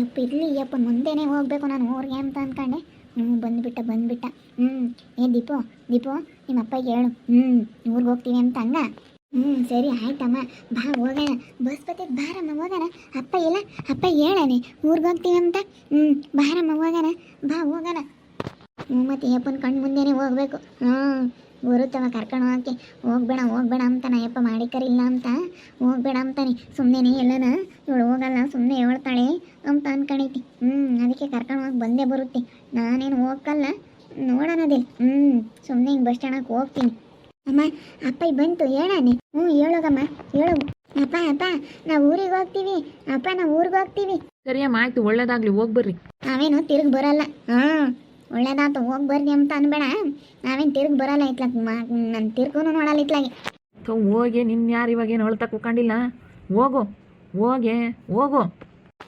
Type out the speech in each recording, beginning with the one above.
ಯಪ್ಪ, ಇರಲಿ ಯಪ್ಪ, ಮುಂದೆನೇ ಹೋಗಬೇಕು ನಾನು ಊರಿಗೆ ಅಂತ ಅಂದ್ಕೊಂಡೆ. ಹ್ಞೂ ಬಂದುಬಿಟ್ಟ ಬಂದುಬಿಟ್ಟ. ಹ್ಞೂ ಏ ದೀಪು ದೀಪು, ನಿಮ್ಮ ಅಪ್ಪಗೆ ಹೇಳು. ಹ್ಞೂ ಊರಿಗೆ ಹೋಗ್ತೀವಿ ಅಂತ ಹಂಗ? ಹ್ಞೂ ಸರಿ, ಆಯ್ತಮ್ಮ. ಬಾ, ಹೋಗೋಣ. ಬಸ್ ಬರ್ತೈತೆ ಬಾರಮ್ಮ, ಹೋಗೋಣ. ಅಪ್ಪ ಇಲ್ಲ, ಅಪ್ಪ ಹೇಳನೆ, ಊರಿಗೆ ಹೋಗ್ತೀವಿ ಅಂತ? ಹ್ಞೂ ಬಾರಮ್ಮ, ಹೋಗೋಣ. ಬಾ, ಹೋಗೋಣ. ಹ್ಞೂ ಮತ್ತೆ ಯಪ್ಪನ ಕಣ್ಣು ಮುಂದೆನೇ ಹೋಗಬೇಕು. ಹ್ಞೂ ಬರುತ್ತವ ಕರ್ಕೊಂಡು ಹೋಗಕ್ಕೆ ಹೋಗ್ಬೇಡ ಹೋಗ್ಬೇಡ ಅಂತಾನ ಯಪ್ಪ ಮಾಡಿ ಕರಿಲ್ಲ ಅಂತ. ಹೋಗ್ಬೇಡ ಅಂತಾನೆ. ಸುಮ್ಮನೆ ಎಲ್ಲನ. ಇವಳು ಹೋಗಲ್ಲ ಸುಮ್ಮನೆ ಹೇಳ್ತಾಳೆ ಅಂತ ಅನ್ಕೊಂಡೈತಿ ಹ್ಞೂ ಅದಕ್ಕೆ ಕರ್ಕೊಂಡು ಹೋಗಿ ಬಂದೇ ಬರುತ್ತೆ. ನಾನೇನು ಹೋಗಲ್ಲ ನೋಡೋಣದೇ ಹ್ಞೂ ಸುಮ್ಮನೆ ಹಿಂಗೆ ಬಸ್ ಸ್ಟ್ಯಾಂಡಕ್ಕೆ ಹೋಗ್ತೀನಿ. ಅಮ್ಮ ಅಪ್ಪ ಇಲ್ಲಿ ಬಂತು ಹೇಳಾನೆ ಹ್ಞೂ ಹೇಳೋಗಮ್ಮ ಹೇಳು. ಅಪ್ಪ ಅಪ್ಪ ನಾವು ಊರಿಗೆ ಹೋಗ್ತೀವಿ. ಅಪ್ಪ ನಾವು ಊರಿಗೆ ಹೋಗ್ತೀವಿ. ಸರಿಯಮ್ಮ ಆಯ್ತು ಒಳ್ಳೇದಾಗ್ಲಿ ಹೋಗಿ ಬರ್ರಿ. ನಾವೇನು ತಿರುಗಿ ಬರಲ್ಲ. ಹಾಂ ಒಳ್ಳೇದಾತು ಹೋಗಿ ಬರ್ರಿ ಅಂತ ಅನ್ಬೇಡ. ನಾವೇನು ತಿರ್ಗಿ ಬರಲ್ಲ ಇತ್ಲಾಗ ನನ್ನ ತಿರ್ಗೂ ನೋಡಲ್ಲ ಇತ್ಲಾಗೆ ಹೋಗಿ. ನಿನ್ನ ಯಾರು ಇವಾಗ ಏನು ಹೊಳ್ತಾ ಕೂಕೊಂಡಿಲ್ಲ? ಹೋಗು ಹೋಗೆ ಹೋಗು.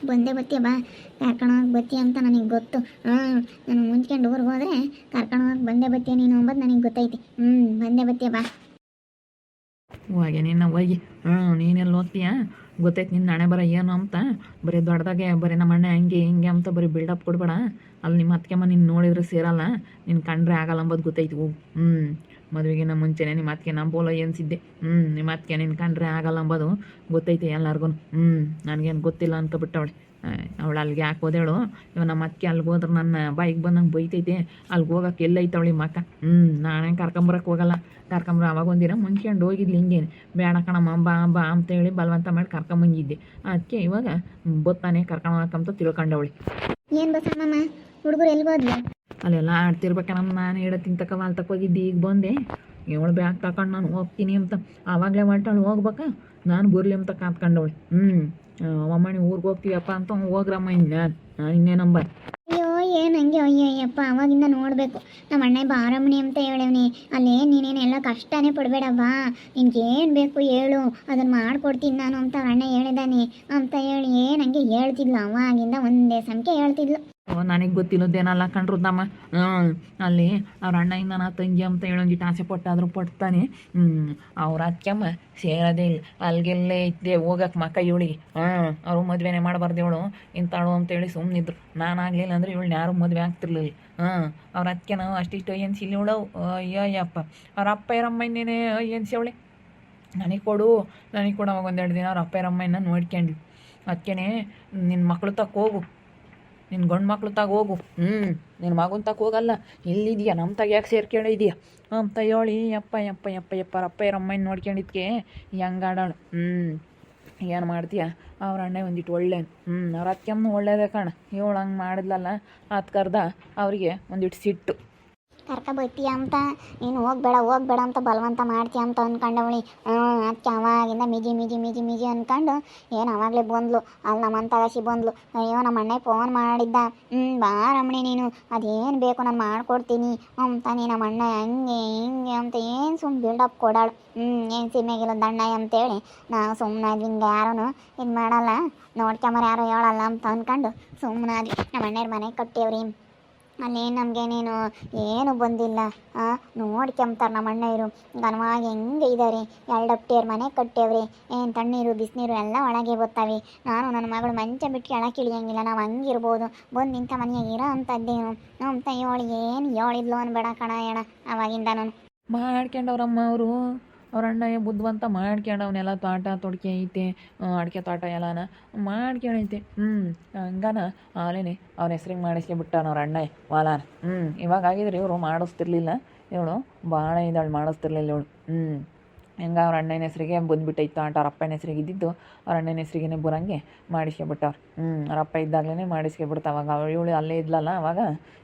ಬಂದೇ ಬತ್ತೀಯ ಬಾ. ಕರ್ಕೊಂಡು ಹೋಗಿ ಬತ್ತೀಯ ಅಂತ ನನಗೆ ಗೊತ್ತು. ಹಾಂ ನಾನು ಮುಂಚ್ಕೊಂಡು ಊರಿಗೆ ಹೋದ್ರೆ ಕರ್ಕೊಂಡು ಹೋಗಿ ಬಂದೇ ಬತ್ತೀಯ ನೀನು ಅಂಬದು ನನಗೆ ಗೊತ್ತೈತಿ. ಹ್ಞೂ ಬಂದೇ ಬತ್ತೀಯ ಬಾ. ಹೋಗೆ ನಿನ್ನ ಹೋಗಿ. ಹ್ಞೂ ನೀನೆಲ್ಲಿ ಓದ್ತೀಯಾ? ಗೊತ್ತೈತೆ ನಿನ್ನ ಹಣೆ ಬರ ಏನು ಅಂತ. ಬರೀ ದೊಡ್ಡದಾಗೆ, ಬರೀ ನಮ್ಮ ಅಣ್ಣ ಹಂಗೆ ಹಿಂಗೆ ಅಂತ ಬರೀ ಬಿಲ್ಡಪ್ ಕೊಡ್ಬೇಡ. ಅಲ್ಲಿ ನಿಮ್ಮ ಅತ್ತಿಗೆಮ್ಮ ನಿನ್ನ ನೋಡಿದ್ರೆ ಸೇರಲ್ಲ. ನಿನ್ನ ಕಂಡ್ರೆ ಆಗಲ್ಲ ಅಂಬೋದು ಗೊತ್ತೈತಿ. ಹೋಗು. ಹ್ಞೂ ಮದುವೆಗಿನ ಮುಂಚೆನೆ ನಿಮ್ಮ ಅತ್ತಿಗೆ ನಂಬೋಲ ಎನ್ಸಿದ್ದೆ ಹ್ಞೂ ನಿಮ್ಮ ಅತ್ತಿಗೆ ನಿನ್ನ ಕಂಡ್ರೆ ಆಗಲ್ಲ ಅಂಬೋದು ಗೊತ್ತೈತೆ ಎಲ್ಲರಿಗೂ ಹ್ಞೂ ನನಗೇನು ಗೊತ್ತಿಲ್ಲ ಅನ್ಕೊಬಿಟ್ಟವಳೆ ಅವಳು ಅಲ್ಲಿಗೆ ಯಾಕೆ ಹೋದೇಳು? ಇವ ನಮ್ಮ ಅತ್ತಿಗೆ ಅಲ್ಲಿಗೆ ಹೋದ್ರೆ ನನ್ನ ಬಾಯಿಗೆ ಬಂದಂಗೆ ಬೈತೈತೆ. ಅಲ್ಲಿಗೆ ಹೋಗಕ್ಕೆ ಎಲ್ಲೈತವಳಿ ಮಕ್ಕ ಹ್ಞೂ ನಾನೇ ಕರ್ಕೊಂಬರಕ್ಕೆ ಹೋಗಲ್ಲ. ಕರ್ಕೊಂಬರ ಅವಾಗ ಒಂದಿನ ಮುಂಚ್ಕೊಂಡು ಹೋಗಿದ್ಲಿ ಹಿಂಗೇನು. ಬೇಡ ಕಣಮ್ಮ ಬಾ ಬಾ ಅಂತೇಳಿ ಬಲವಂತ ಮಾಡಿ ಕರ್ಕೊಂಬಂದಿದ್ದೆ ಅದಕ್ಕೆ ಇವಾಗ ಬತ್ತಾನೆ ಕರ್ಕೊಂಡು ಹೋಗಕ್ಕಂತ ತಿಳ್ಕೊಂಡವಳಿ. ಏನು ಬಸಮ್ಮಮ್ಮ ಹುಡುಗರು ಎಲ್ಲಿ ಹೋದ್ಲು? ಅಲ್ಲೆಲ್ಲ ಆಡ್ತಿರ್ಬೇಕಮ್ಮ ನಾನು ಹೇಳ ತಿಂತಕ ವಾಲ್ ತಕ ಹೋಗಿದ್ದೆ ಈಗ ಬಂದೆ. ಇವಳು ಬ್ಯಾಗ್ ತಗೊಂಡು ನಾನು ಹೋಗ್ತೀನಿ ಅಂತ ಆವಾಗಲೇ ಮಾಡ್ತಾಳು ಹೋಗ್ಬೇಕಾ? ನಾನು ಬರಲಿ ಅಂತ ಕಾತ್ಕೊಂಡವಳು ಹ್ಞೂ ಅಮ್ಮಣಿ ಊರಿಗೆ ಹೋಗ್ತೀವಪ್ಪ ಅಂತ ಹೋಗ್ರಮ್ಮ ಇನ್ನ. ನಾನು ಇನ್ನೇನಂಬ ಅಯ್ಯೋ, ಏನು ಹಂಗೆ, ಅಯ್ಯೋ, ಅಯ್ಯಪ್ಪ, ಅವಾಗಿಂದ ನೋಡಬೇಕು. ನಮ್ಮ ಅಣ್ಣ ಬಾರಮ್ಮನಿ ಅಂತ ಹೇಳವ್ನಿ. ಅಲ್ಲೇ ನೀನೇನು ಎಲ್ಲ ಕಷ್ಟನೇ ಪಡಬೇಡ ಬಾ ನಿನ್ಗೇನು ಬೇಕು ಹೇಳು. ಅದನ್ನು ಮಾಡ್ಕೊಡ್ತೀನಿ ನಾನು ಅಂತ ಅಣ್ಣ ಹೇಳಿದಾನೆ. ಅಂತ ಹೇಳಿ ಏನು ಹಂಗೆ ಹೇಳ್ತಿದ್ಲು. ಅವಾಗಿಂದ ಒಂದೇ ಸಂಖ್ಯೆ ಹೇಳ್ತಿದ್ಲು. ನನಗೆ ಗೊತ್ತಿಲ್ಲದೇನಲ್ಲ ಕಂಡ್ರುದಮ್ಮ ಅಲ್ಲಿ ಅವ್ರ ಅಣ್ಣಯಿಂದ ನಾ ತಂಗಿ ಅಂತ ಹೇಳೊಂದಿಟ್ಟು ಆಸೆ ಪಟ್ಟಾದರೂ ಪಡ್ತಾನೆ ಅವ್ರ ಅಕ್ಕಮ್ಮ ಸೇರೋದೇ ಇಲ್ಲ. ಅಲ್ಲಿಗೆಲ್ಲೇ ಇದ್ದೆ ಹೋಗಕ್ಕೆ ಮಕ್ಕ ಇವಳಿಗೆ ಹಾಂ ಅವರು ಮದುವೆನೇ ಮಾಡಬಾರ್ದು ಇವಳು. ಇಂತಾಳು ಅಂತೇಳಿ ಸುಮ್ಮನಿದ್ರು ನಾನು ಆಗಲಿಲ್ಲ ಅಂದ್ರೆ ಇವಳನ್ನ ಯಾರೂ ಮದುವೆ ಆಗ್ತಿರ್ಲಿಲ್ಲ. ಹಾಂ ಅವ್ರ ಅಕ್ಕ ನಾವು ಅಷ್ಟಿಷ್ಟು ಎನ್ಸಿಲ್ಲ ಇವಳು ಅಯ್ಯಯ್ಯಪ್ಪ ಅವ್ರ ಅಪ್ಪ ಇರಮ್ಮ ಇನ್ನೇನೆ ಅವಳೆ? ನನಗೆ ಕೊಡು ನನಗೆ ಕೊಡು. ಅವಾಗ ಒಂದೆರಡು ದಿನ ಅವ್ರ ಅಪ್ಪ ಇರಮ್ಮನ ನೋಡ್ಕೊಂಡ್ವಿ ಅದಕ್ಕೇನೆ ನಿನ್ನ ಮಕ್ಳು ತಕ್ಕ ಹೋಗು. ನಿನ್ನ ಗಂಡು ಮಕ್ಳು ತಾಗ ಹೋಗು. ಹ್ಞೂ ನಿನ್ನ ಮಗನ ತಾಗ ಹೋಗಲ್ಲ. ಇಲ್ಲಿದೆಯಾ? ನಮ್ಮ ತಾಗ ಯಾಕೆ ಸೇರ್ಕೊಂಡಿದ್ಯಾ? ಅಂತ ಹೇಳಿ ಯಪ್ಪ ಯಪ್ಪ ಯಪ್ಪ ಯಪ್ಪ, ರಪ್ಪ ರಮ್ಮನ ನೋಡ್ಕೊಂಡಿದ್ಕೆ. ಹೆಂಗ್ ಆಡೋಣ ಹ್ಞೂ ಏನು ಮಾಡ್ತೀಯ? ಅವ್ರ ಅಣ್ಣ ಒಂದಿಟ್ಟು ಒಳ್ಳೆ ಹ್ಞೂ ಅವ್ರ ಅತ್ಯಮ್ಮ ಒಳ್ಳೇದೇ ಕಾಣ. ಇವಳು ಹಂಗೆ ಮಾಡಿದ್ಲಲ್ಲ ಅದು ಕರ್ದ ಅವರಿಗೆ ಒಂದಿಟ್ಟು ಸಿಟ್ಟು. ಕರ್ಕ ಬತ್ತೀಯ ಅಂತ. ನೀನು ಹೋಗ್ಬೇಡ ಹೋಗ್ಬೇಡ ಅಂತ ಬಲವಂತ ಮಾಡ್ತೀಯ ಅಂತ ಅಂದ್ಕೊಂಡವಳಿ ಹ್ಞೂ ಅದಕ್ಕೆ ಅವಾಗಿಂದ ಮಿಜಿ ಮಿಜಿ ಮಿಜಿ ಮಿಜಿ ಅಂದ್ಕೊಂಡು ಏನು ಅವಾಗಲೇ ಬಂದ್ಲು. ಅಲ್ಲಿ ನಮ್ಮ ಅಂತಗಾಸಿ ಬಂದ್ಲು. ಅಯ್ಯೋ, ನಮ್ಮ ಅಣ್ಣ ಫೋನ್ ಮಾಡಿದ್ದ. ಹ್ಞೂ, ಬಾ ರಮಣಿ ನೀನು. ಅದೇನು ಬೇಕು ನಾನು ಮಾಡ್ಕೊಡ್ತೀನಿ ಅಂತ. ನೀ ನಮ್ಮ ಅಣ್ಣ ಹಂಗೆ, ಹಿಂಗೆ ಅಂತ ಏನು ಸುಮ್ಮನೆ ಬಿಲ್ಡಪ್ ಕೊಡಾಳು. ಹ್ಞೂ, ಏನು ಸಿಮ್ಮೆಗಿಲ್ಲ ದಣ್ಣ ಅಂತೇಳಿ ನಾವು ಸುಮ್ಮನೆ ಹಿಂಗೆ ಯಾರೂ ಇದು ಮಾಡಲ್ಲ. ನೋಡ್ಕೊಂಬರ ಯಾರು ಹೇಳಲ್ಲ ಅಂತ ಅಂದ್ಕೊಂಡು ಸುಮ್ಮನಾದ್ವಿ ನಮ್ಮ ಅಣ್ಣರ ಮನೆ ಕಟ್ಟಿಯವ್ರಿ ಅಲ್ಲಿ ನಮಗೇನೇನು ಏನು ಬಂದಿಲ್ಲ ನೋಡ್ಕೊಂಬ್ತಾರೆ ನಮ್ಮ ಅಣ್ಣಯ್ಯರು ಘನವಾಗಿ ಹೆಂಗೆ ಇದ್ದಾರೆ ಎರಡು ಅಪ್ಟಿಯರ್ ಮನೆ ಕಟ್ಟೇವ್ರಿ. ಏನು ತಣ್ಣೀರು, ಬಿಸಿನೀರು ಎಲ್ಲ ಒಳಗೆ ಬರ್ತಾವೆ. ನಾನು ನನ್ನ ಮಗಳು ಮಂಚ ಬಿಟ್ಟು ಕೆಳಕ್ಕೆ ಇಳಿಯಂಗಿಲ್ಲ. ನಾವು ಹಂಗಿರ್ಬೋದು. ಬಂದು ನಿಂತ ಮನೆಯಾಗ ಇರೋ ಅಂಥದ್ದೇನು? ಅಂತ ಹೇಳಿ ಏನು ಹೇಳಿದ್ಲು ಅನ್ಬೇಡ ಕಣ ಹೇಳ ಅವಾಗಿಂದ ನಾನು ಮಾಡ್ಕೊಂಡವ್ರಮ್ಮ ಅವರು. ಅವ್ರ ಅಣ್ಣ ಬುದ್ಧಿವಂತ ಮಾಡ್ಕೊಂಡವನೆಲ್ಲ ತೋಟ ತೊಡ್ಕೆ ಐತೆ ಅಡಿಕೆ ತೋಟ ಎಲ್ಲನ ಮಾಡ್ಕೊಂಡೈತೆ ಹ್ಞೂ ಹಂಗಾನ ಆಲೇನೆ ಅವ್ನ ಹೆಸ್ರಿಗೆ ಮಾಡಿಸ್ಕೊಂಬಿಟ್ಟಾನ ಅವ್ರ ಅಣ್ಣ, ವಾಲಾನ. ಹ್ಞೂ ಇವಾಗ ಆಗಿದ್ರೆ ಇವರು ಮಾಡಿಸ್ತಿರ್ಲಿಲ್ಲ. ಇವಳು ಭಾಳ ಇದಳು ಮಾಡಿಸ್ತಿರ್ಲಿಲ್ಲ ಇವಳು. ಹ್ಞೂ ಹೆಂಗೆ ಅವ್ರ ಅಣ್ಣನ ಹೆಸ್ರಿಗೆ ಬಂದ್ಬಿಟ್ಟೈತೆ ಆಟ ಅವ್ರ ಅಪ್ಪನ ಹೆಸ್ರಿಗೆ ಇದ್ದಿದ್ದು ಅವ್ರ ಅಣ್ಣನ ಹೆಸ್ರಿಗೇನೆ ಬರಂಗೆ ಮಾಡಿಸ್ಕೊಬಿಟ್ಟವ್ರು ಹ್ಞೂ ಅವ್ರ ಅಪ್ಪ ಇದ್ದಾಗಲೇ ಮಾಡಿಸ್ಕೊಬಿಡ್ತ ಅವಾಗ. ಅವಳು ಇವಳು ಅಲ್ಲೇ ಇದ್ಲಲ್ಲ ಅವಾಗ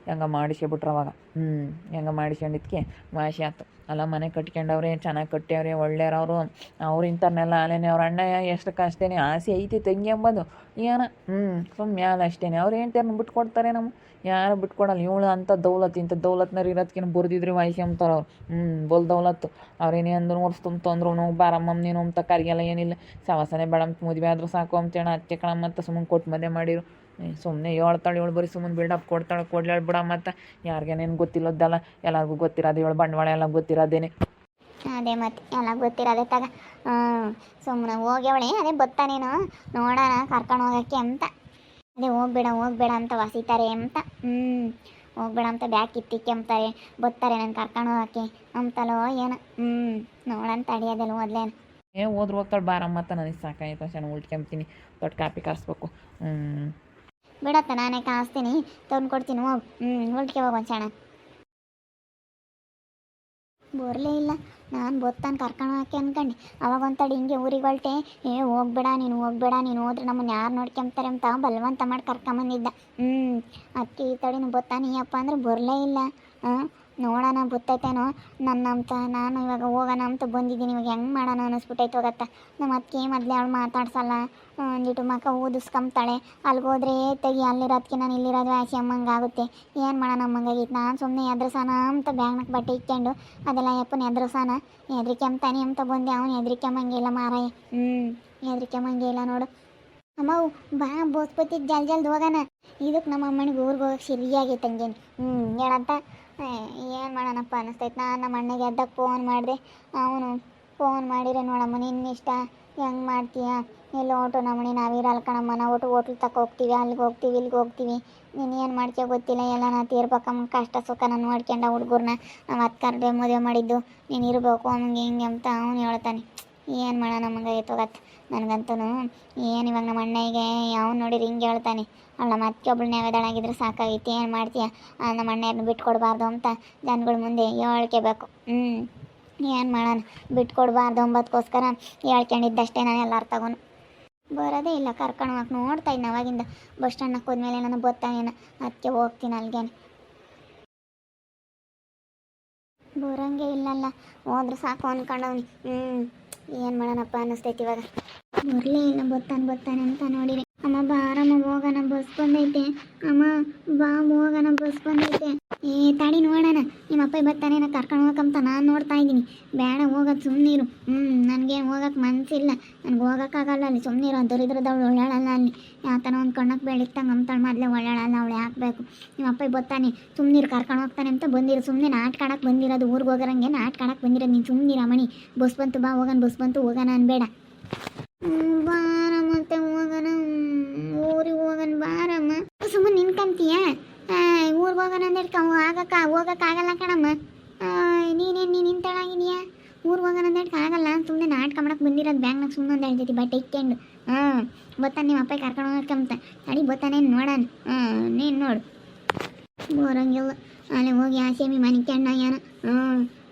ಹೆಂಗ ಮಾಡಿಸ್ಕೊಬಿಟ್ರು ಅವಾಗ. ಹ್ಞೂ ಹೆಂಗೆ ಮಾಡಿಸ್ಕೊಂಡಿದ್ಕೆ ವಾಸಿ ಆಯ್ತು ಅಲ್ಲ, ಮನೆ ಕಟ್ಕೊಂಡವ್ರೆ, ಚೆನ್ನಾಗಿ ಕಟ್ಟ್ಯವ್ರೆ, ಒಳ್ಳೆಯವ್ರವರು. ಅವ್ರು ಇಂಥವ್ರನ್ನೆಲ್ಲ ಅಲ್ಲೇನೆ, ಅವ್ರ ಅಣ್ಣ ಎಷ್ಟು ಅಷ್ಟೇನೆ ಆಸೆ ಐತಿ ತಂಗಿ ಎಂಬುದು ಏನ? ಹ್ಞೂ ಸುಮ್ಮನೆ ಮ್ಯಾಲ ಅಷ್ಟೇನೆ. ಅವ್ರು ಹೇಳ್ತಾರೆ ಬಿಟ್ಕೊಡ್ತಾರೆ ನಮ್ಮ ಯಾರು ಬಿಟ್ಕೊಡಲ್ಲ. ಇವಳು ಅಂಥ ದೌಲತ್, ಇಂಥ ದೌಲತ್ನರು ಇರೋದಕ್ಕಿಂತ ಬುರ್ದಿದ್ರೆ ವಯಸ್ಸು ಅಂತಾರೆ ಅವ್ರು. ಹ್ಞೂ ಬೋಲ್ ದೌಲತ್ತು. ಅವ್ರೇನೇ ಅಂದ್ರು ವರ್ಷ ತುಂಬ ತೊಂದ್ರು ನೋವು ಬಾರಮ್ಮ ನೀನು ಅಂತ ಕಾರ್ಗೆಲ್ಲ ಏನಿಲ್ಲ. ಸವಾಸನೆ ಬೇಡ ಅಂತ ಮದುವೆ ಆದರೂ ಸಾಕು ಅಂತೇಳ ಅತ್ತೆ ಕಣ ಅಂತ ಸುಮ್ಮನೆ ಕೊಟ್ಟು ಮದುವೆ ಮಾಡಿರು. ಸುಮ್ಮನೆ ಹೇಳ್ತಾಳೆ ಇವಳು ಬರೀ ಸುಮ್ಮನೆ ಬಿಲ್ಡಪ್ ಕೊಡ್ತಾಳೆ ಕೊಡ್ಲಾಳ ಬಿಡ ಮತ್ತು ಯಾರಿಗೇನೇನು ಗೊತ್ತಿಲ್ಲದಲ್ಲ ಎಲ್ಲರಿಗೂ ಗೊತ್ತಿರೋದು ಇವಳು ಬಂಡವಾಳ ಎಲ್ಲ ಗೊತ್ತಿರೋದೇನೆ. ಅದೇ ಮತ್ತೆ ಎಲ್ಲ ಗೊತ್ತಿರೋದೇ ತಗ. ಸುಮ್ಮನೆ ಹೋಗ್ಯವಳೆ ಅದೇ ಬತ್ತಾನೇನು ನೋಡೋಣ ಕರ್ಕೊಂಡು ಹೋಗೋಕ್ಕೆ ಅಂತ. ಅದೇ ಹೋಗ್ಬೇಡ ಹೋಗ್ಬೇಡ ಅಂತ ವಾಸಿತಾರೆ ಅಂತ. ಹ್ಞೂ ಹೋಗ್ಬೇಡ ಅಂತ ಬ್ಯಾಕ್ ಕಿತ್ತಿಕ್ಕೆ ಅಂತಾರೆ ಬತ್ತಾರೆ ನಾನು ಕರ್ಕೊಂಡು ಹೋಗಕ್ಕೆ ಅಂತಲೋ ಏನೋ. ಹ್ಞೂ ನೋಡಂತ ಅಡಿಯೋದಲ್ಲ ಮೊದ್ಲೇನು ಏ ಹೋದ್ರು ಹೋಗ್ತಾಳೆ ಬಾರಮ್ಮ ಅಂತ ನನಗೆ ಸಾಕಾಯ್ತು ಚೆನ್ನಾಗಿ ಉಳ್ಕೊಂತೀನಿ ದೊಡ್ಡ ಕಾಪಿ ಕರೆಸ್ಬೇಕು. ಹ್ಞೂ ಬಿಡತ್ತ, ನಾನೇ ಕಾಸ್ತೀನಿ ತಂದು ಕೊಡ್ತೀನಿ ಹೋಗಿ. ಹ್ಞೂ ಹೊಲ್ಕೆ ಹೋಗಿ ಒಂಚಣ ಬರಲೇ ಇಲ್ಲ. ನಾನು ಬೊತ್ತಾನ ಕರ್ಕೊಂಡು ಹಾಕಿ ಅನ್ಕಂಡು. ಅವಾಗ ಒಂತಡಿ ಹಿಂಗೆ ಊರಿಗೆ ಹೊಲ್ಟೆ, ಏ, ಹೋಗ್ಬೇಡ ನೀನು ಹೋಗ್ಬೇಡ ನೀನು, ಹೋದ್ರೆ ನಮ್ಮನ್ನು ಯಾರು ನೋಡ್ಕೊಂತಾರೆ ಅಂತ ಬಲವಂತ ಮಾಡಿ ಕರ್ಕೊಂಬಂದಿದ್ದ. ಹ್ಞೂ ಅಕ್ಕಿ ಈ ತಡಿನ ನೀವು ಅಪ್ಪ ಅಂದ್ರೆ ಬರಲೇ ಇಲ್ಲ. ಹಾಂ? ನೋಡೋಣ, ಬುತ್ತೈತೇನೋ? ನನ್ನ ಅಂತ ನಾನು ಇವಾಗ ಹೋಗೋಣ ಅಂತ ಬಂದಿದ್ದೀನಿ. ಇವಾಗ ಹೆಂಗೆ ಮಾಡೋಣ ಅನ್ನಿಸ್ಬಿಟ್ಟೈತೆ ಹೋಗತ್ತ ನಮ್ಮ ಅದಕ್ಕೆ ಮೊದಲೇ ಅವಳು ಮಾತಾಡ್ಸಲ್ಲ. ಒಂದಿಟ್ಟು ಮಕ್ಕ ಓದಿಸ್ಕೊಂಬ್ತಾಳೆ. ಅಲ್ಲಿಗೆ ಹೋದ್ರೆ ತೆಗಿ ಅಲ್ಲಿರೋದಕ್ಕೆ ನಾನು ಇಲ್ಲಿರೋದು ಆಸೆ ಅಮ್ಮಂಗೆ ಆಗುತ್ತೆ. ಏನು ಮಾಡೋಣ ಅಮ್ಮಂಗಾಗಿತ್ತು ನಾನು ಸುಮ್ಮನೆ ಎದ್ರಸಾನ ಅಂತ ಬ್ಯಾಗ್ನಕ್ಕೆ ಬಟ್ಟೆ ಇಕ್ಕೊಂಡು, ಅದೆಲ್ಲ ಯಪ್ಪನ ಎದ್ರಸಾನ? ಅಂತಾನೆ ಅಂತ ಬಂದೆ. ಅವನು ಇಲ್ಲ ಮಾರಾಯ. ಹ್ಞೂ ಇಲ್ಲ ನೋಡು. ಅಮ್ಮವು ಬಾ, ಬೋಸ್ಪತಿ ಜಲ್ ಜಲ್ದಿ ಹೋಗೋಣ. ಇದಕ್ಕೆ ನಮ್ಮ ಅಮ್ಮನಿಗೆ ಊರಿಗೆ ಹೋಗಕ್ಕೆ ಸರಿಯಾಗೈತೆ ಹಂಗೇನು ಹ್ಞೂ ಹೇಳಂತ? ಏನು ಮಾಡೋಣಪ್ಪ ಅನ್ನಿಸ್ತೈತೆ. ನಾನು ನಮ್ಮ ಅಣ್ಣಗೆ ಅದಕ್ಕೆ ಫೋನ್ ಮಾಡಿದೆ. ಅವನು ಫೋನ್ ಮಾಡಿದ್ರೆ, ನೋಡಮ್ಮ ನಿನ್ನ ಇಷ್ಟ. ಹೆಂಗೆ ಮಾಡ್ತೀಯ? ಎಲ್ಲ ಓಟು ನಮ್ಮನೆ ನಾವಿರಲ್ಲ ಕಣಮ್ಮ. ನಾವು ಒಟ್ಟು ಹೋಟ್ಲ್ ತಕ ಹೋಗ್ತೀವಿ. ಅಲ್ಲಿಗೆ ಹೋಗ್ತೀವಿ, ಇಲ್ಲಿಗೆ ಹೋಗ್ತೀವಿ. ನೀನು ಏನು ಮಾಡ್ತೀಯ ಗೊತ್ತಿಲ್ಲ. ಎಲ್ಲ ನಾ ತೀರ್ಬೇಕಮ್ಮ. ಕಷ್ಟ, ಸುಖ ನಾನು ನೋಡ್ಕೊಂಡ ಹುಡುಗರ್ನ. ನಮ್ಮ ಹತ್ತು ಕರ್ದೆ ಮದುವೆ ಮಾಡಿದ್ದು. ನೀನು ಇರಬೇಕು, ಹಂಗೆ ಹಿಂಗೆ ಅಂತ ಅವನು ಹೇಳ್ತಾನೆ. ಏನು ಮಾಡೋಣ ನಮಗೆ? ಎತ್ತೋಗತ್ತೆ ನನಗಂತೂ ಏನು ಇವಾಗ ನಮ್ಮ ಅಣ್ಣಗೆ ಯಾವ ನೋಡಿದ್ರೆ ಹಿಂಗೆ ಹೇಳ್ತಾನೆ. ಅವಳ ಮತ್ತೆ ಒಬ್ಳನ್ನ ಯಾವ್ದಾಳಾಗಿದ್ರೆ ಸಾಕಾಗೈತಿ. ಏನು ಮಾಡ್ತೀಯ? ನಮ್ಮ ಅಣ್ಣನ ಬಿಟ್ಕೊಡ್ಬಾರ್ದು ಅಂತ ಜನಗಳ ಮುಂದೆ ಹೇಳ್ಕೋಬೇಕು. ಹ್ಞೂ ಏನು ಮಾಡೋಣ? ಬಿಟ್ಕೊಡ್ಬಾರ್ದು ಅಂಬೋದಕ್ಕೋಸ್ಕರ ಹೇಳ್ಕೊಂಡಿದ್ದಷ್ಟೇ ನಾನು ಎಲ್ಲಾರು ತಗೊಂಡು ಬರೋದೇ ಇಲ್ಲ ಕರ್ಕೊಂಡು ಹೋಗಕ್ಕೆ ನೋಡ್ತಾ ಇದ್ದೀನಿ ಅವಾಗಿಂದ. ಬಸ್ ಸ್ಟ್ಯಾಂಡ್ನಾಗ ಹೋದ್ಮೇಲೆ ನಾನು ಗೊತ್ತಾಗೇನ ಅದಕ್ಕೆ ಹೋಗ್ತೀನಿ ಅಲ್ಲಿಗೇನೆ ಬರೋಂಗೆ ಇಲ್ಲಲ್ಲ, ಹೋದ್ರೆ ಸಾಕು ಅನ್ಕೊಂಡವ್ನಿ ಹ್ಞೂ ಏನು ಮಾಡೋಣಪ್ಪ ಅನಿಸ್ತೈತಿ ಇವಾಗ. ಬರಲೇ ಇಲ್ಲ ಬತ್ತಾನೆ ಬರ್ತಾನೆ ಅಂತ ನೋಡಿರಿ ಅಮ್ಮ ಬಾರಮ್ಮ ಹೋಗೋಣ ಬಸ್ ಬಂದೈತೆ. ಅಮ್ಮ, ಬಾ, ಹೋಗೋಣ ಬಸ್ ಬಂದೈತೆ. ಏ, ತಾಡಿ ನೋಡೋಣ. ನಿಮ್ಮ ಅಪ್ಪ ಬರ್ತಾನೆ ನಾ ಕರ್ಕೊಂಡು ಹೋಗಕ್ಕಂತ ನಾನು ನೋಡ್ತಾ ಇದ್ದೀನಿ. ಬೇಡ ಹೋಗೋದು ಸುಮ್ಮನಿರು ಹ್ಞೂ ನನಗೆ ಹೋಗಕ್ಕೆ ಮನಸ್ಸಿಲ್ಲ ನನಗೆ ಹೋಗೋಕ್ಕಾಗಲ್ಲ ಅಲ್ಲಿ. ಸುಮ್ಮನಿರು ದರಿದ್ರದವಳು ಒಳ್ಳೆಳಲ್ಲ ಅಲ್ಲಿ. ಯಾವ ಥರ ಒಂದು ಕಣ್ಣಕ್ಕೆ ಬೆಳಿತಂಗೆ ಅಂತಾಳೆ ಮೊದಲೇ ಒಳ್ಳೆಳಲ್ಲ ಅವಳು ಹಾಕಬೇಕು ನಿಮ್ಮ ಅಪ್ಪ ಬರ್ತಾನೆ ಸುಮ್ಮನಿರು ಕರ್ಕೊಂಡು ಹೋಗ್ತಾನೆ ಅಂತ ಬಂದಿರು. ಸುಮ್ಮನೆ ನಾಟಕ ಕಾಣಕ್ಕೆ ಬಂದಿರೋದು. ಊರಿಗೆ ಹೋಗೋರಂಗೆ ನಾಟಕ ಕಾಣಕ್ಕೆ ಬಂದಿರೋದು. ನೀನು ಸುಮ್ಮನಿರ ಮಣಿ ಬಸ್ ಬಂತು ಬಾ ಹೋಗನ್ ಬಸ್ ಬಂತು ಹೋಗೋಣ ಅನ್ಬೇಡ. ಬಾರಮ್ಮ ಮತ್ತೆ ಹೋಗೋಣ. ಊರಿಗೆ ಹೋಗೋಣ, ಬಾರಮ್ಮ. ಸುಮ್ಮನೆ ನಿನ್ಕಂತೀಯ ಊರಿಗೆ ಹೋಗೋಣ ಅಂದ್ರೆ ಆಗಕ್ಕ ಹೋಗಕ್ಕಾಗಲ್ಲ ಕಣಮ್ಮ. ನೀನೇನು, ನೀನು ನಿಂತಳಾಗಿದೀಯಾ ಊರಿಗೆ ಹೋಗೋಣ ಅಂದೇಳ್ಕ ಆಗಲ್ಲ. ಸುಮ್ಮನೆ ನಾಟಕ ಮಾಡಕ್ಕೆ ಬಂದಿರೋದು ಬ್ಯಾಂಕ್ನಾಗ ಸುಮ್ಮನೆ ಒಂದು ಹೇಳ್ತೈತಿ ಬಟ್ ಇಕ್ಕೊಂಡು. ಹಾಂ ಬತ್ತಾನೆ ನಿಮ್ಮ ಅಪ್ಪ ಕರ್ಕೊಂಡು ಹೋಗಕ್ಕಂತ ತಡಿ ಬತ್ತಾನೇನು ನೋಡೋಣ ಹಾಂ ನೀನು ನೋಡು. ಬರಂಗಿಲ್ಲ. ಅಲ್ಲಿ ಹೋಗಿ ಆಸೆಮಿ ಮನಿಕ್ಯಣ್ಣ ಏನ ಹ್ಞೂ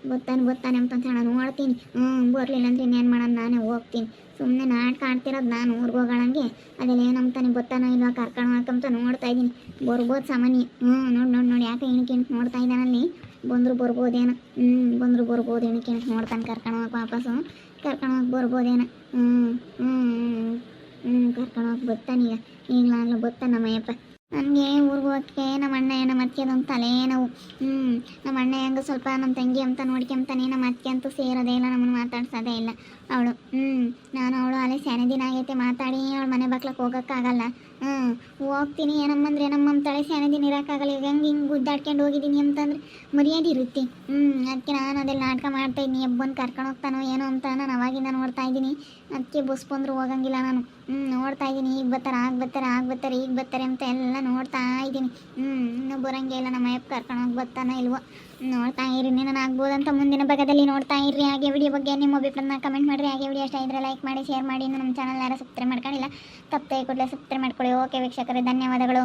ಗೊತ್ತಾನೆ ಗೊತ್ತಾನೆ ಅಂತ ಹೇಳ ನೋಡ್ತೀನಿ ಹ್ಞೂ ಬರಲಿಲ್ಲ ಅಂದ್ರೆ ಇನ್ನೇನು ಮಾಡೋಣ ನಾನೇ ಹೋಗ್ತೀನಿ. ಸುಮ್ಮನೆ ನಾಟಕ ಆಡ್ತಿರೋದು ನಾನು ಊರಿಗೆ ಹೋಗೋಳಂಗೆ ಅದೆಲ್ಲ ಏನಂತಾನೆ ಗೊತ್ತಾನೋ ಇಲ್ವಾ ಕರ್ಕೊಂಡು ಹಾಕಂತ ನೋಡ್ತಾ ಇದ್ದೀನಿ. ಬರ್ಬೋದು ಸಾಮಾನ್ಯ. ಹ್ಞೂ ನೋಡಿ ನೋಡಿ ನೋಡಿ, ಯಾಕೆ ಇಣಕಿ ಏನಕ್ಕೆ ನೋಡ್ತಾ ಇದ್ದಾನಲ್ಲಿ ಬಂದರು ಬರ್ಬೋದೇನೋ. ಹ್ಞೂ ಬಂದರು ಬರ್ಬೋದು ಇಣಕಿ ನೋಡ್ತಾನೆ ಕರ್ಕೊಂಡು ಹೋಗಿ ವಾಪಸ್ಸು. ಕರ್ಕೊಂಡು ಹೋಗಿ ಬರ್ಬೋದೇನೋ. ಹ್ಞೂ ಹ್ಞೂ ಹ್ಞೂ ಕರ್ಕೊಂಡು ಹೋಗಿ ಬರ್ತಾನೀಗ ಈಗಲಾಗಲೂ ಬರ್ತಾನೆ ನಮ್ಮಯ್ಯಪ್ಪ ನನಗೆ ಊರಿಗೆ ಹೋಗಕ್ಕೆ ನಮ್ಮ ಅಣ್ಣ, ನಮ್ಮ ಅತ್ತಿಗೆ ಅದೊಂದು ತಲೆನೋವು ಹ್ಞೂ ನಮ್ಮ ಅಣ್ಣ ಹೆಂಗೆ ಸ್ವಲ್ಪ ನಮ್ಮ ತಂಗಿ ಅಂತ ನೋಡ್ಕೊಂತಾನೆ, ನಮ್ಮ ಅತ್ತಿಗೆ ಅಂತೂ ಸೇರೋದೇ ಇಲ್ಲ, ನಮ್ಮನ್ನು ಮಾತಾಡ್ಸೋದೇ ಇಲ್ಲ. ಅವಳು ಹ್ಞೂ ನಾನು ಅವಳು ಅಲ್ಲೇ ಸೆನೆ ದಿನ ಆಗೈತೆ, ಮಾತಾಡಿ, ಅವಳು ಮನೆ ಬಾಕ್ಲಕ್ಕೆ ಹೋಗೋಕ್ಕಾಗಲ್ಲ. ಹ್ಞೂ ಹೋಗ್ತೀನಿ ಏನಮ್ಮ ಅಂದ್ರೆ ಏನಮ್ಮ ಸೆನೆ ದಿನ ಇರೋಕ್ಕಾಗಲ್ಲ ಈಗ ಹೆಂಗೆ ಹಿಂಗೆ ಗುದ್ದಾಡ್ಕೊಂಡು ಹೋಗಿದ್ದೀನಿ ಅಂತಂದ್ರೆ ಮರ್ಯಾದೆ ಇರುತ್ತೆ. ಹ್ಞೂ ಅದಕ್ಕೆ ನಾನು ಅದೆಲ್ಲ ನಾಟಕ ಮಾಡ್ತಾ ಇದ್ದೀನಿ, ಎಬ್ಬನ್ ಕರ್ಕೊಂಡು ಹೋಗ್ತಾನೋ ಏನೋ ಅಂತ ನಾನು ಅವಾಗಿಂದ ನೋಡ್ತಾ ಇದ್ದೀನಿ. ಅದಕ್ಕೆ ಬಸ್ ಬಂದರೂ ಹೋಗಂಗಿಲ್ಲ ನಾನು. ಹ್ಞೂ ನೋಡ್ತಾ ಇದ್ದೀನಿ, ಈಗ ಬರ್ತಾರೆ, ಆಗ ಬರ್ತಾರೆ ಆಗ ಬರ್ತಾರೆ, ಈಗ ಬರ್ತಾರೆ ಅಂತ ಎಲ್ಲ ನೋಡ್ತಾ ಇದ್ದೀನಿ. ಹ್ಞೂ ಇನ್ನೂ ಬರೋಂಗೆ ಇಲ್ಲ. ನಮ್ಮ ಅಯ್ಯಪ್ಪ ಕರ್ಕೊಂಡು ಹೋಗಿ ಬರ್ತಾನೆ ಇಲ್ವೋ? ನೋಡ್ತಾ ಇರಿ. ನಾನು ಆಗ್ಬೋದಂತ ಮುಂದಿನ ಭಾಗದಲ್ಲಿ ನೋಡ್ತಾ ಇರ್ರಿ ಹಾಗೆ ವಿಡಿಯೋ ಬಗ್ಗೆ ನಿಮ್ಮ ಅಭಿಪ್ರಾಯನ ಕಮೆಂಟ್ ಮಾಡಿರಿ. ಹಾಗೆ ವಿಡಿಯೋ ಇಷ್ಟ ಇದ್ರೆ ಲೈಕ್ ಮಾಡಿ ಶೇರ್ ಮಾಡಿ. ನಮ್ಮ ಚಾನಲ್ ಯಾರು ಸಬ್ಸ್ಕ್ರೈಬ್ ಮಾಡ್ಕೊಂಡಿಲ್ಲ, ತಪ್ಪದೆ ಕೂಡಲೇ ಸಬ್ಸ್ಕ್ರೈಬ್ ಮಾಡ್ಕೊಳ್ಳಿ. ಓಕೆ ವೀಕ್ಷಕರೇ, ಧನ್ಯವಾದಗಳು.